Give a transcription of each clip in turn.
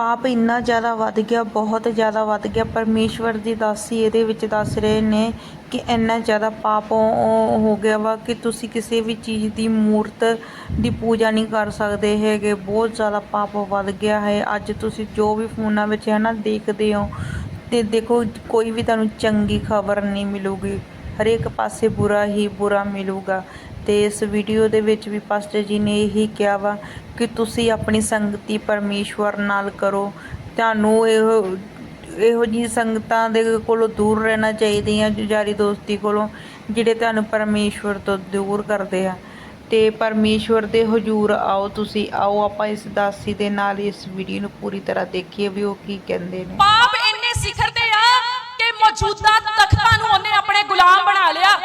ਪਾਪ ਇੰਨਾ ਜ਼ਿਆਦਾ ਵੱਧ ਗਿਆ, ਬਹੁਤ ਜ਼ਿਆਦਾ ਵੱਧ ਗਿਆ, ਪਰਮੇਸ਼ਵਰ ਦੀ ਦਾਸੀ ਇਹਦੇ ਵਿੱਚ ਦੱਸ ਰਹੇ ਨੇ ਕਿ ਇੰਨਾ ਜ਼ਿਆਦਾ ਪਾਪ ਹੋ ਗਿਆ ਵਾ ਕਿ ਤੁਸੀਂ ਕਿਸੇ ਵੀ ਚੀਜ਼ ਦੀ ਮੂਰਤ ਦੀ ਪੂਜਾ ਨਹੀਂ ਕਰ ਸਕਦੇ ਹੈਗੇ। ਬਹੁਤ ਜ਼ਿਆਦਾ ਪਾਪ ਵੱਧ ਗਿਆ ਹੈ। ਅੱਜ ਤੁਸੀਂ ਜੋ ਵੀ ਫੋਨਾਂ ਵਿੱਚ ਹੈ ਨਾ ਦੇਖਦੇ ਹੋ ਤੇ ਦੇਖੋ, ਕੋਈ ਵੀ ਤੁਹਾਨੂੰ ਚੰਗੀ ਖਬਰ ਨਹੀਂ ਮਿਲੂਗੀ। ਹਰੇਕ ਪਾਸੇ ਬੁਰਾ ਹੀ ਬੁਰਾ ਮਿਲੂਗਾ। ਤੇ ਇਸ ਵੀਡੀਓ ਦੇ ਵਿੱਚ ਵੀ ਪਾਸਟਰ ਜੀ ਨੇ ਇਹੀ ਕਿਹਾ ਵਾ ਕਿ ਤੁਸੀਂ ਆਪਣੀ ਸੰਗਤੀ ਪਰਮੇਸ਼ਵਰ ਨਾਲ ਕਰੋ। ਤੁਹਾਨੂੰ ਇਹੋ ਇਹੋ ਜੀ ਸੰਗਤਾਂ ਦੇ ਕੋਲੋਂ ਦੂਰ ਰਹਿਣਾ ਚਾਹੀਦੀ ਹੈ ਯਾਰੀ ਦੋਸਤੀ ਕੋਲੋਂ, ਜਿਹੜੇ ਤੁਹਾਨੂੰ ਪਰਮੇਸ਼ਵਰ ਤੋਂ ਦੂਰ ਕਰਦੇ ਆ। ਤੇ ਪਰਮੇਸ਼ਵਰ ਦੇ ਹਜ਼ੂਰ ਆਓ ਤੁਸੀਂ, ਆਓ ਆਪਾਂ ਇਸ ਦਾਸੀ ਦੇ ਨਾਲ ਇਸ ਵੀਡੀਓ ਨੂੰ ਪੂਰੀ ਤਰ੍ਹਾਂ ਦੇਖੀਏ ਵੀ ਉਹ ਕੀ ਕਹਿੰਦੇ ਨੇ। ਪਾਪ ਇੰਨੇ ਸਿਖਰ ਆ ਕਿ ਮੌਜੂਦਾ ਤਖਤਾਂ ਨੂੰ ਉਹਨੇ ਆਪਣੇ ਗੁਲਾਮ ਬਣਾ ਲਿਆ।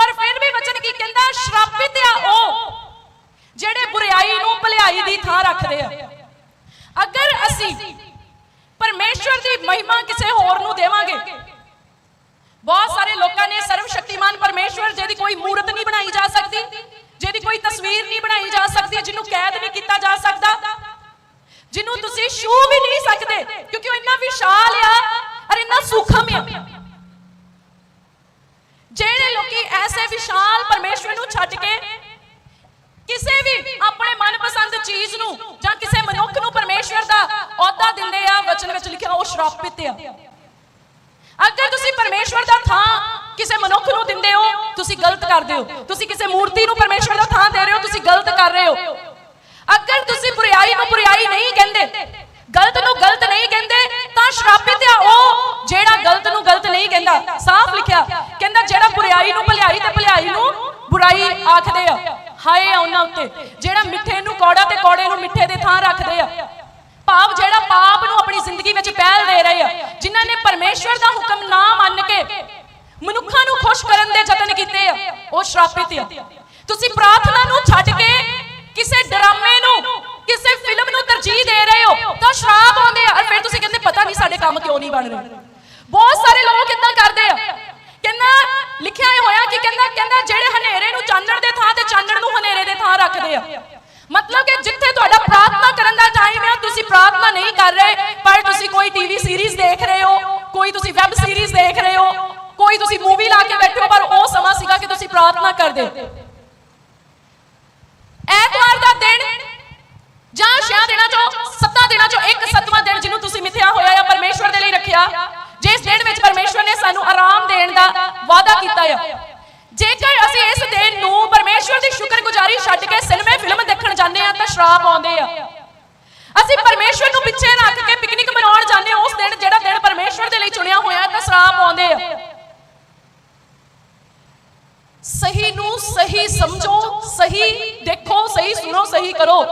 ਪਰ ਫਿਰ ਵੀ ਵਚਨ ਕੀ ਕਹਿੰਦਾ ਸ਼ਰਾਪਿਤ ਆ ਉਹ ਜਿਹੜੇ ਬੁਰੀਾਈ ਨੂੰ ਭਲਾਈ ਦੀ ਥਾਂ ਰੱਖਦੇ ਆ। ਅਗਰ ਅਸੀਂ ਪਰਮੇਸ਼ਵਰ ਦੀ ਮਹਿਮਾ ਕਿਸੇ ਹੋਰ ਨੂੰ ਦੇਵਾਂਗੇ, ਬਹੁਤ ਸਾਰੇ ਲੋਕਾਂ ਨੇ ਸਰਵ ਸ਼ਕਤੀਮਾਨ ਪਰਮੇਸ਼ਵਰ ਜਿਹਦੀ ਕੋਈ ਮੂਰਤ ਨਹੀਂ ਬਣਾਈ ਜਾ ਸਕਦੀ, ਜਿਹਦੀ ਕੋਈ ਤਸਵੀਰ ਨਹੀਂ ਬਣਾਈ ਜਾ ਸਕਦੀ, ਜਿਹਨੂੰ ਕੈਦ ਨਹੀਂ ਕੀਤਾ ਜਾ ਸਕਦਾ, ਜਿਹਨੂੰ ਤੁਸੀਂ ਛੂ ਵੀ ਨਹੀਂ ਸਕਦੇ, ਕਿਉਂਕਿ ਉਹ ਇੰਨਾ ਵਿਸ਼ਾਲ ਆ ਔਰ ਇੰਨਾ ਸੂਖਮ ਆ। ਜਿਹੜੇ ਲੋਕੀ ਐਸੇ ਵਿਸ਼ਾਲ ਪਰਮੇਸ਼ਵਰ ਨੂੰ ਛੱਡ ਕੇ ਕਿਸੇ ਵੀ ਆਪਣੇ ਮਨਪਸੰਦ ਚੀਜ਼ ਨੂੰ ਜਾਂ ਕਿਸੇ ਮਨੁੱਖ ਨੂੰ ਪਰਮੇਸ਼ਵਰ ਦਾ ਅਹੁਦਾ ਦਿੰਦੇ ਆ, ਵਚਨ ਵਿੱਚ ਲਿਖਿਆ, ਉਹ ਸ਼ਰਾਪਿਤ ਆ। ਅਗਰ ਤੁਸੀਂ ਪਰਮੇਸ਼ਵਰ ਦਾ ਥਾਂ ਕਿਸੇ ਮਨੁੱਖ ਨੂੰ ਦਿੰਦੇ ਹੋ, ਤੁਸੀਂ ਗਲਤ ਕਰਦੇ ਹੋ। ਤੁਸੀਂ ਕਿਸੇ ਮੂਰਤੀ ਨੂੰ ਪਰਮੇਸ਼ਵਰ ਦਾ ਥਾਂ ਦੇ ਰਹੇ ਹੋ, ਤੁਸੀਂ ਗਲਤ ਕਰ ਰਹੇ ਹੋ। ਅਗਰ ਤੁਸੀਂ ਬੁਰੀਾਈ ਨੂੰ ਬੁਰੀਾਈ ਨਹੀਂ ਕਹਿੰਦੇ ਗਲਤ ਨੂੰ ਗਲਤ ਨਹੀਂ ਕਹਿੰਦੇ ਤਾਂ ਸ਼ਰਾਪਿਤ ਆ ਉਹ ਜਿਹੜਾ ਗਲਤ ਨੂੰ ਗਲਤ ਨਹੀਂ ਕਹਿੰਦਾ, ਸਾਫ਼ ਲਿਖਿਆ, ਕਹਿੰਦਾ ਜਿਹੜਾ ਬੁਰੀਾਈ ਨੂੰ ਭਲਾਈ ਤੇ ਭਲਾਈ ਨੂੰ ਬੁਰਾਈ ਆਖਦੇ ਆ, ਹਾਏ ਉਹਨਾਂ ਉੱਤੇ, ਜਿਹੜਾ ਮਿੱਠੇ ਨੂੰ ਕੌੜਾ ਤੇ ਕੌੜੇ ਨੂੰ ਮਿੱਠੇ ਦੇ ਥਾਂ ਰੱਖਦੇ ਆ, ਭਾਵ ਜਿਹੜਾ ਪਾਪ ਨੂੰ ਆਪਣੀ ਜ਼ਿੰਦਗੀ ਵਿੱਚ ਪਹਿਲ ਦੇ ਰਹੇ ਆ, ਜਿਨ੍ਹਾਂ ਨੇ ਪਰਮੇਸ਼ਵਰ ਦਾ ਹੁਕਮ ਨਾ ਮੰਨ ਕੇ ਮਨੁੱਖਾਂ ਨੂੰ ਖੁਸ਼ ਕਰਨ ਦੇ ਯਤਨ ਕੀਤੇ ਆ, ਉਹ ਸ਼ਰਾਪਿਤ ਆ। ਤੁਸੀਂ ਪ੍ਰਾਰਥਨਾ ਨੂੰ ਛੱਡ ਕੇ ਕਿਸੇ ਡਰਾਮੇ ਨੂੰ, ਕਿਸੇ ਫਿਲਮ ਨੂੰ ਤਰਜੀਹ ਦੇ ਰਹੇ ਹੋ, ਤਾਂ ਸ਼ਰਾਬ ਆਉਂਦੇ ਆ ਫਿਰ ਤੁਸੀਂ ਕਹਿੰਦੇ ਪਤਾ ਨਹੀਂ ਸਾਡੇ ਕੰਮ ਕਿਉਂ ਨਹੀਂ ਬਣ ਰਹੇ। ਬਹੁਤ ਸਾਰੇ ਲੋਕ ਇਦਾਂ ਕਰਦੇ ਆ? ਕਹਿੰਦਾ, ਲਿਖਿਆ ਹੋਇਆ ਕਿ ਕਹਿੰਦਾ ਕਹਿੰਦਾ ਜਿਹੜੇ ਹਨੇਰੇ ਨੂੰ ਚਾਨਣ ਦੇ ਥਾਂ ਤੇ ਚਾਨਣ ਨੂੰ ਹਨੇਰੇ ਦੇ ਥਾਂ ਰੱਖਦੇ ਆ। ਮਤਲਬ ਕਿ ਜਿੱਥੇ ਤੁਹਾਡਾ ਪ੍ਰਾਰਥਨਾ ਕਰਨ ਦਾ ਟਾਈਮ ਹੈ ਤੁਸੀਂ ਪ੍ਰਾਰਥਨਾ ਨਹੀਂ ਕਰ ਰਹੇ, ਪਰ ਤੁਸੀਂ ਕੋਈ ਟੀਵੀ ਸੀਰੀਜ਼ ਦੇਖ ਰਹੇ ਹੋ, ਕੋਈ ਤੁਸੀਂ ਵੈਬ ਸੀਰੀਜ਼ ਦੇਖ ਰਹੇ ਹੋ, ਕੋਈ ਤੁਸੀਂ ਮੂਵੀ ਲਾ ਕੇ ਬੈਠੇ ਹੋ, ਪਰ ਉਹ ਸਮਾਂ ਸੀਗਾ ਕਿ ਤੁਸੀਂ ਪ੍ਰਾਰਥਨਾ ਕਰਦੇ। ਐਤਵਾਰ ਦਾ ਦਿਨ ਜਾਂ ਛੇ ਦਿਨਾਂ ਚੋਂ ਸੱਤਾਂ ਦਿਨਾਂ ਚੋਂ ਇੱਕ ਸੱਤਵਾਂ ਦਿਨ ਜਿਹਨੂੰ ਤੁਸੀਂ ਮਿਥਿਆ ਹੋਇਆ ਹੈ ਪਰਮੇਸ਼ਵਰ ਦੇ ਲਈ ਰੱਖਿਆ ਜਿਸ ਦਿਨ ਵਿੱਚ ਪਰਮੇਸ਼ਵਰ ਨੇ ਸਾਨੂੰ ਆਰਾਮ ਦੇਣ ਦਾ ਵਾਅਦਾ ਕੀਤਾ ਹੈ ਜੇਕਰ ਅਸੀਂ ਇਸ ਦਿਨ ਨੂੰ ਪਰਮੇਸ਼ਵਰ ਦੀ ਸ਼ੁਕਰਗੁਜ਼ਾਰੀ ਛੱਡ ਕੇ ਸਿਨੇਮੇ, ਫਿਲਮ ਦੇਖਣ ਜਾਂਦੇ ਆ ਤਾਂ ਸ਼ਰਾਪ ਆਉਂਦੇ ਆ। ਅਸੀਂ ਪਰਮੇਸ਼ਵਰ ਨੂੰ ਪਿੱਛੇ ਰੱਖ ਕੇ ਪਿਕਨਿਕ ਮਨਾਉਣ ਜਾਂਦੇ ਹਾਂ, ਉਸ ਦਿਨ ਜਿਹੜਾ ਦਿਨ ਪਰਮੇਸ਼ਵਰ ਦੇ ਲਈ ਚੁਣਿਆ ਹੋਇਆ ਤਾਂ ਸ਼ਰਾਪ ਆਉਂਦੇ ਆ। ਸਹੀ ਨੂੰ ਸਹੀ ਸਮਝੋ, ਸਹੀ ਦੇਖੋ, ਸਹੀ ਸੁਣੋ, ਸਹੀ ਕਰੋ।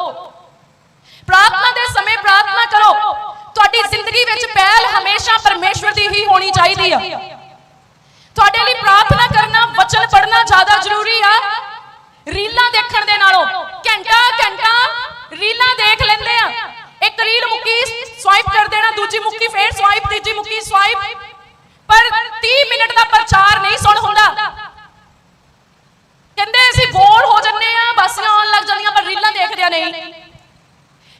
ਪ੍ਰਾਰਥਨਾ ਦੇ ਸਮੇਂ ਪ੍ਰਾਰਥਨਾ ਕਰੋ। ਤੁਹਾਡੀ ਜ਼ਿੰਦਗੀ ਵਿੱਚ ਪਹਿਲ ਹਮੇਸ਼ਾ ਪਰਮੇਸ਼ਵਰ ਦੀ ਹੀ ਹੋਣੀ ਚਾਹੀਦੀ ਆ। ਤੁਹਾਡੇ ਲਈ ਪ੍ਰਾਰਥਨਾ ਕਰਨਾ, ਵਚਨ ਪੜ੍ਹਨਾ ਜ਼ਿਆਦਾ ਜ਼ਰੂਰੀ ਆ। ਰੀਲਾਂ ਦੇਖਣ ਦੇ ਨਾਲੋਂ ਘੰਟਾ ਘੰਟਾ ਰੀਲਾਂ ਦੇਖ ਲੈਂਦੇ ਆ। ਇੱਕ ਰੀਲ ਮੁੱਕੀ ਸਵਾਈਪ ਕਰ ਦੇਣਾ, ਦੂਜੀ ਮੁੱਕੀ, ਫੇਰ ਸਵਾਈਪ ਤੀਜੀ ਮੁੱਕੀ ਸਵਾਈਪ ਪਰ 30 ਮਿੰਟ ਦਾ ਪ੍ਰਚਾਰ ਨਹੀਂ ਸੁਣ ਹੁੰਦਾ। ਕਹਿੰਦੇ ਅਸੀਂ ਬੋਰ ਹੋ ਜੰਨੇ ਆ ਬਾਸੀਆਂ ਆਉਣ ਲੱਗ ਜਾਂਦੀਆਂ, ਪਰ ਰੀਲਾਂ ਦੇਖਦਿਆਂ ਨਹੀਂ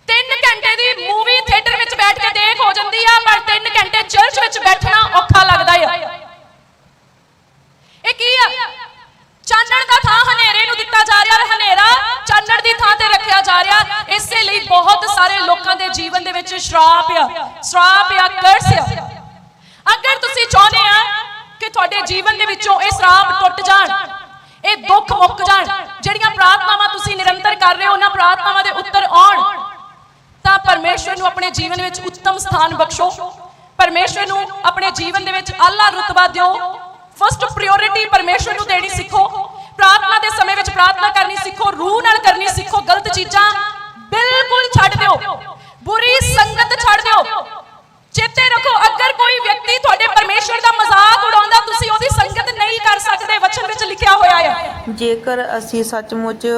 3 ਘੰਟੇ ਦੀ ਮੂਵੀ ਥੀਏਟਰ ਵਿੱਚ ਬੈਠ ਕੇ ਦੇਖ ਹੋ ਜਾਂਦੀ ਆ ਪਰ 3 ਘੰਟੇ ਚਰਚ ਵਿੱਚ ਬੈਠਣਾ ਔਖਾ ਲੱਗਦਾ ਆ। ਇਹ ਕੀ ਆ? ਚਾਨਣ ਦਾ ਥਾਂ ਹਨੇਰੇ ਨੂੰ ਦਿੱਤਾ ਜਾ ਰਿਹਾ ਔਰ ਹਨੇਰਾ ਚਾਨਣ ਦੀ ਥਾਂ ਤੇ ਰੱਖਿਆ ਜਾ ਰਿਹਾ। ਇਸੇ ਲਈ ਬਹੁਤ ਸਾਰੇ ਲੋਕਾਂ ਦੇ ਜੀਵਨ ਦੇ ਵਿੱਚ ਸ਼ਰਾਪ ਆ ਸ਼ਰਾਪ ਆ, ਕਰਸ ਆ। ਅਗਰ ਤੁਸੀਂ ਚਾਹੁੰਦੇ ਆ ਕਿ ਤੁਹਾਡੇ ਜੀਵਨ ਦੇ ਵਿੱਚੋਂ ਇਹ ਸ਼ਰਾਪ ਟੁੱਟ ਜਾਣ, ਇਹ ਦੁੱਖ ਮੁੱਕ ਜਾਣ, ਜਿਹੜੀਆਂ ਪ੍ਰਾਰਥਨਾਵਾਂ ਤੁਸੀਂ ਨਿਰੰਤਰ ਕਰ ਰਹੇ ਹੋ, ਉਹਨਾਂ ਪ੍ਰਾਰਥਨਾਵਾਂ ਦੇ ਉੱਤਰ ਆਉਣ, ਤਾਂ ਪਰਮੇਸ਼ਵਰ ਨੂੰ ਆਪਣੇ ਜੀਵਨ ਵਿੱਚ ਉੱਤਮ ਸਥਾਨ ਬਖਸ਼ੋ। ਪਰਮੇਸ਼ਵਰ ਨੂੰ ਆਪਣੇ ਜੀਵਨ ਦੇ ਵਿੱਚ ਆਲਾ ਰੁਤਬਾ ਦਿਓ। ਫਸਟ ਪ੍ਰਾਇੋਰਟੀ ਪਰਮੇਸ਼ਵਰ ਨੂੰ ਦੇਣੀ ਸਿੱਖੋ। ਪ੍ਰਾਰਥਨਾ ਦੇ ਸਮੇਂ ਵਿੱਚ ਪ੍ਰਾਰਥਨਾ ਕਰਨੀ ਸਿੱਖੋ, ਰੂਹ ਨਾਲ ਕਰਨੀ ਸਿੱਖੋ, ਗਲਤ ਚੀਜ਼ਾਂ ਬਿਲਕੁਲ ਛੱਡ ਦਿਓ। ਬੁਰੀ ਸੰਗਤ ਛੱਡ ਦਿਓ। ਚੇਤੇ ਰੱਖੋ, ਅਗਰ ਕੋਈ ਵਿਅਕਤੀ ਤੁਹਾਡੇ ਪਰਮੇਸ਼ਵਰ ਦਾ ਮਜ਼ਾਕ ਉਡਾਉਂਦਾ, ਤੁਸੀਂ ਉਹਦੀ ਸੰਗਤ ਨਹੀਂ ਕਰ ਸਕਦੇ ਵਚਨ ਵਿੱਚ ਲਿਖਿਆ ਹੋਇਆ ਹੈ ਜੇਕਰ ਅਸੀਂ ਸੱਚਮੁੱਚ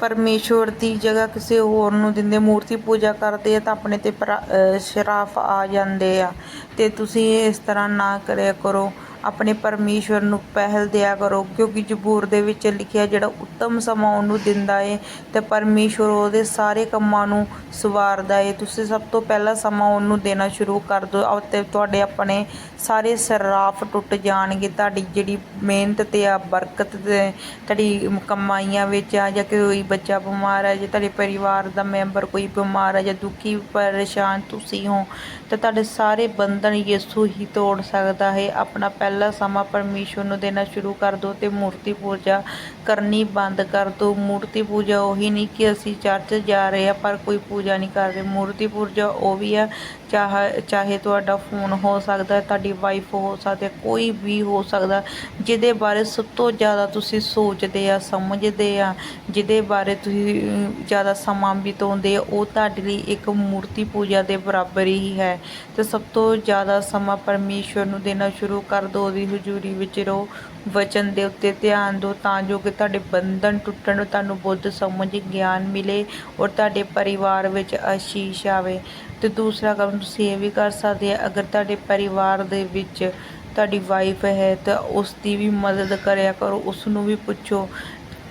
ਪਰਮੇਸ਼ਵਰ ਦੀ ਜਗ੍ਹਾ ਕਿਸੇ ਹੋਰ ਨੂੰ ਦਿੰਦੇ, ਮੂਰਤੀ ਪੂਜਾ ਕਰਦੇ ਆ, ਤਾਂ ਆਪਣੇ ਤੇ ਪਰਾ- ਸ਼ਰਾਫ ਆ ਜਾਂਦੇ ਆ। ਤੇ ਤੁਸੀਂ ਇਸ ਤਰ੍ਹਾਂ ਨਾ ਕਰਿਆ ਕਰੋ। ਆਪਣੇ ਪਰਮੇਸ਼ਵਰ ਨੂੰ ਪਹਿਲ ਦਿਆ ਕਰੋ, ਕਿਉਂਕਿ ਜ਼ਬੂਰ ਦੇ ਵਿੱਚ ਲਿਖਿਆ ਜਿਹੜਾ ਉੱਤਮ ਸਮਾਂ ਉਹਨੂੰ ਦਿੰਦਾ ਏ ਤੇ ਪਰਮੇਸ਼ਵਰ ਉਹਦੇ ਸਾਰੇ ਕੰਮਾਂ ਨੂੰ ਸਵਾਰਦਾ ਏ। ਤੁਸੀਂ ਸਭ ਤੋਂ ਪਹਿਲਾਂ ਸਮਾਂ ਉਹਨੂੰ ਦੇਣਾ ਸ਼ੁਰੂ ਕਰ ਦਿਓ। ਅਤੇ ਤੁਹਾਡੇ ਆਪਣੇ ਸਾਰੇ ਸਰਾਫ ਟੁੱਟ ਜਾਣਗੇ। ਤੁਹਾਡੀ ਜਿਹੜੀ ਮਿਹਨਤ ਤੇ ਆ, ਬਰਕਤ ਤੇ, ਤੁਹਾਡੀ ਕਮਾਈਆਂ ਵਿੱਚ ਆ, ਜਾਂ ਕੋਈ ਬੱਚਾ ਬਿਮਾਰ ਹੈ ਜਾਂ ਤੁਹਾਡੇ ਪਰਿਵਾਰ ਦਾ ਮੈਂਬਰ ਕੋਈ ਬਿਮਾਰ ਹੈ ਜਾਂ ਦੁਖੀ, ਪਰੇਸ਼ਾਨ ਤੁਸੀਂ ਹੋ, ਤਾਂ ਤੁਹਾਡੇ ਸਾਰੇ ਬੰਧਨ ਯਿਸੂ ਹੀ ਤੋੜ ਸਕਦਾ ਹੈ। ਆਪਣਾ ਪਹਿਲਾ ਪਹਿਲਾ ਸਮਾਂ ਪਰਮੇਸ਼ਵਰ ਨੂੰ ਦੇਣਾ ਸ਼ੁਰੂ ਕਰ ਦਿਓ ਤੇ ਮੂਰਤੀ ਪੂਜਾ ਕਰਨੀ ਬੰਦ ਕਰ ਦਿਓ ਮੂਰਤੀ ਪੂਜਾ ਉਹੀ ਨਹੀਂ ਕਿ ਅਸੀਂ ਚਰਚ ਜਾ ਰਹੇ ਆ ਪਰ ਕੋਈ ਪੂਜਾ ਨਹੀਂ ਕਰ ਰਹੇ। ਮੂਰਤੀ ਪੂਜਾ ਉਹ ਵੀ ਆ ਚਾਹ, ਚਾਹੇ ਤੁਹਾਡਾ ਫੋਨ ਹੋ ਸਕਦਾ, ਤੁਹਾਡੀ ਵਾਈਫ ਹੋ ਸਕਦੀ, ਕੋਈ ਵੀ ਹੋ ਸਕਦਾ, ਜਿਹਦੇ ਬਾਰੇ ਸਭ ਤੋਂ ਜ਼ਿਆਦਾ ਤੁਸੀਂ ਸੋਚਦੇ ਆ, ਸਮਝਦੇ ਆ, ਜਿਹਦੇ ਬਾਰੇ ਤੁਸੀਂ ਜ਼ਿਆਦਾ ਸਮਾਂ ਬਿਤਾਉਂਦੇ ਆ, ਉਹ ਤੁਹਾਡੇ ਲਈ ਇੱਕ ਮੂਰਤੀ ਪੂਜਾ ਦੇ ਬਰਾਬਰ ਹੀ ਹੈ। ਤੇ ਸਭ ਤੋਂ ਜ਼ਿਆਦਾ ਸਮਾਂ ਪਰਮੇਸ਼ਵਰ ਨੂੰ ਦੇਣਾ ਸ਼ੁਰੂ ਕਰ ਦਿਓ ਉਹਦੀ ਹਜ਼ੂਰੀ ਵਿੱਚ ਰਹੋ। ਵਚਨ ਦੇ ਉੱਤੇ ਧਿਆਨ ਦਿਓ, ਤਾਂ ਜੋ ਕਿ ਤੁਹਾਡੇ ਬੰਧਨ ਟੁੱਟਣ ਤੁਹਾਨੂੰ ਬੁੱਧ ਸਮਝ, ਗਿਆਨ ਮਿਲੇ ਔਰ ਤੁਹਾਡੇ ਪਰਿਵਾਰ ਵਿੱਚ ਆਸ਼ੀਸ਼ ਆਵੇ। ਤੇ ਦੂਸਰਾ ਕੰਮ ਤੁਸੀਂ ਇਹ ਵੀ ਕਰ ਸਕਦੇ ਆ, ਅਗਰ ਤੁਹਾਡੇ ਪਰਿਵਾਰ ਦੇ ਵਿੱਚ ਤੁਹਾਡੀ ਵਾਈਫ ਹੈ ਤਾਂ ਉਸ ਦੀ ਵੀ ਮਦਦ ਕਰਿਆ ਕਰੋ ਉਸ ਨੂੰ ਵੀ ਪੁੱਛੋ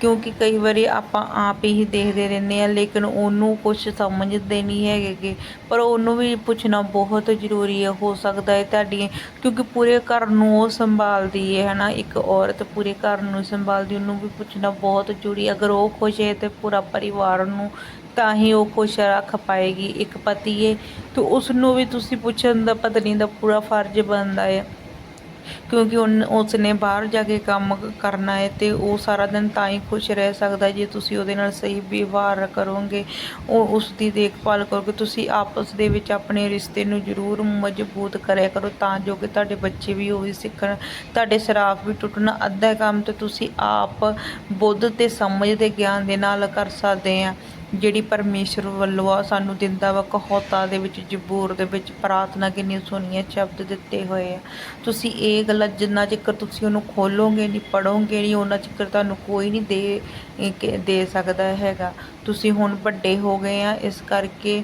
ਕਿਉਂਕਿ ਕਈ ਵਾਰੀ ਆਪਾਂ ਆਪ ਹੀ ਦੇਖਦੇ ਰਹਿੰਦੇ ਆ ਲੇਕਿਨ ਉਹਨੂੰ ਕੁਝ ਸਮਝਦੇ ਨਹੀਂ ਹੈਗੇ ਗੇ। ਪਰ ਉਹਨੂੰ ਵੀ ਪੁੱਛਣਾ ਬਹੁਤ ਜ਼ਰੂਰੀ ਹੈ, ਹੋ ਸਕਦਾ ਹੈ ਤੁਹਾਡੀ ਕਿਉਂਕਿ ਪੂਰੇ ਘਰ ਨੂੰ ਉਹ ਸੰਭਾਲਦੀ ਹੈ, ਹਨਾ? ਇੱਕ ਔਰਤ ਪੂਰੇ ਘਰ ਨੂੰ ਸੰਭਾਲਦੀ, ਉਹਨੂੰ ਵੀ ਪੁੱਛਣਾ ਬਹੁਤ ਜ਼ਰੂਰੀ ਅਗਰ ਉਹ ਖੁਸ਼ ਹੈ ਤੇ ਪੂਰਾ ਪਰਿਵਾਰ ਨੂੰ ਤਾਂ ਹੀ ਉਹ ਖੁਸ਼ ਰੱਖ ਪਾਏਗੀ। ਇੱਕ ਪਤੀ ਹੈ ਤੇ ਉਸ ਨੂੰ ਵੀ ਤੁਸੀਂ ਪੁੱਛਣ ਦਾ, ਪਤਨੀ ਦਾ ਪੂਰਾ ਫਰਜ਼ ਬਣਦਾ ਹੈ। ਕਿਉਂਕਿ ਉਨ ਉਸ ਨੇ ਬਾਹਰ ਜਾ ਕੇ ਕੰਮ ਕਰਨਾ ਹੈ ਤੇ ਉਹ ਸਾਰਾ ਦਿਨ ਤਾਂ ਹੀ ਖੁਸ਼ ਰਹਿ ਸਕਦਾ ਜੇ ਤੁਸੀਂ ਉਹਦੇ ਨਾਲ ਸਹੀ ਵਿਵਹਾਰ ਕਰੋਗੇ। ਉਹ ਉਸ ਦੀ ਦੇਖਭਾਲ ਕਰੋਗੇ। ਤੁਸੀਂ ਆਪਸ ਦੇ ਵਿੱਚ ਆਪਣੇ ਰਿਸ਼ਤੇ ਨੂੰ ਜ਼ਰੂਰ ਮਜ਼ਬੂਤ ਕਰਿਆ ਕਰੋ ਤਾਂ ਜੋ ਕਿ ਤੁਹਾਡੇ ਬੱਚੇ ਵੀ ਉਹੀ ਸਿੱਖਣ। ਤੁਹਾਡੇ ਸਰਾਫ ਵੀ ਟੁੱਟਣਾ। ਅੱਧਾ ਕੰਮ ਤੇ ਤੁਸੀਂ ਆਪ ਬੁੱਧ ਤੇ ਸਮਝ ਦੇ ਗਿਆਨ ਦੇ ਨਾਲ ਕਰ ਸਕਦੇ ਆ। ਜਿਹੜੀ ਪਰਮੇਸ਼ਰ ਵੱਲੋਂ ਆ ਸਾਨੂੰ ਦਿੰਦਾ ਵਾ ਕਹੋਤਾ ਦੇ ਵਿੱਚ, ਜ਼ਬੂਰ ਦੇ ਵਿੱਚ, ਪ੍ਰਾਰਥਨਾ ਕਿੰਨੀ ਸੋਹਣੀਆਂ ਸ਼ਬਦ ਦਿੱਤੇ ਹੋਏ ਆ। ਤੁਸੀਂ ਇਹ ਗੱਲਾਂ ਜਿੰਨਾ ਚਿਰ ਤੁਸੀਂ ਉਹਨੂੰ ਖੋਲੋਗੇ ਨਹੀਂ ਪੜੋਗੇ ਨਹੀਂ ਉਹਨਾਂ ਚਿਰ ਤੁਹਾਨੂੰ ਕੋਈ ਨਹੀਂ ਦੇ, ਇਹ ਦੇ ਸਕਦਾ ਹੈਗਾ। ਤੁਸੀਂ ਹੁਣ ਵੱਡੇ ਹੋ ਗਏ ਆ, ਇਸ ਕਰਕੇ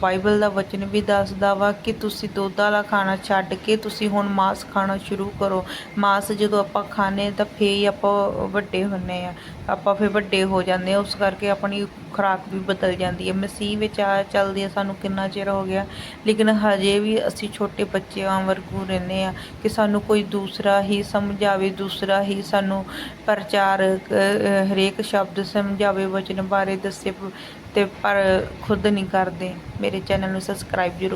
ਬਾਈਬਲ ਦਾ ਵਚਨ ਵੀ ਦੱਸਦਾ ਵਾ ਕਿ ਤੁਸੀਂ ਦੁੱਧ ਵਾਲਾ ਖਾਣਾ ਛੱਡ ਕੇ ਤੁਸੀਂ ਹੁਣ ਮਾਸ ਖਾਣਾ ਸ਼ੁਰੂ ਕਰੋ। ਮਾਸ ਜਦੋਂ ਆਪਾਂ ਖਾਣੇ ਤਾਂ ਫੇਰ ਹੀ ਆਪਾਂ ਵੱਡੇ ਹੁੰਨੇ ਆ। ਆਪਾਂ ਫਿਰ ਵੱਡੇ ਹੋ ਜਾਂਦੇ ਆ ਉਸ ਕਰਕੇ ਆਪਣੀ ਖੁਰਾਕ ਵੀ ਬਦਲ ਜਾਂਦੀ ਹੈ। ਮਸੀਹ ਵਿੱਚ ਆ ਚੱਲਦੇ ਆ ਸਾਨੂੰ ਕਿੰਨਾ ਚਿਰ ਹੋ ਗਿਆ। ਲੇਕਿਨ ਹਜੇ ਵੀ ਅਸੀਂ ਛੋਟੇ ਬੱਚਿਆਂ ਵਰਗੂ ਰਹਿੰਦੇ ਆ ਕਿ ਸਾਨੂੰ ਕੋਈ ਦੂਸਰਾ ਹੀ ਸਮਝਾਵੇ, ਦੂਸਰਾ ਹੀ ਸਾਨੂੰ ਪ੍ਰਚਾਰ ਹਰੇਕ ਸ਼ਬਦ ਸਮਝਾਵੇ, ਵਚਨ ਬਾਰੇ ਦੱਸੇ ਤੇ ਪਰ ਖੁਦ ਨਹੀਂ ਕਰਦੇ। ਮੇਰੇ ਚੈਨਲ ਨੂੰ ਸਬਸਕ੍ਰਾਈਬ ਜ਼ਰੂਰ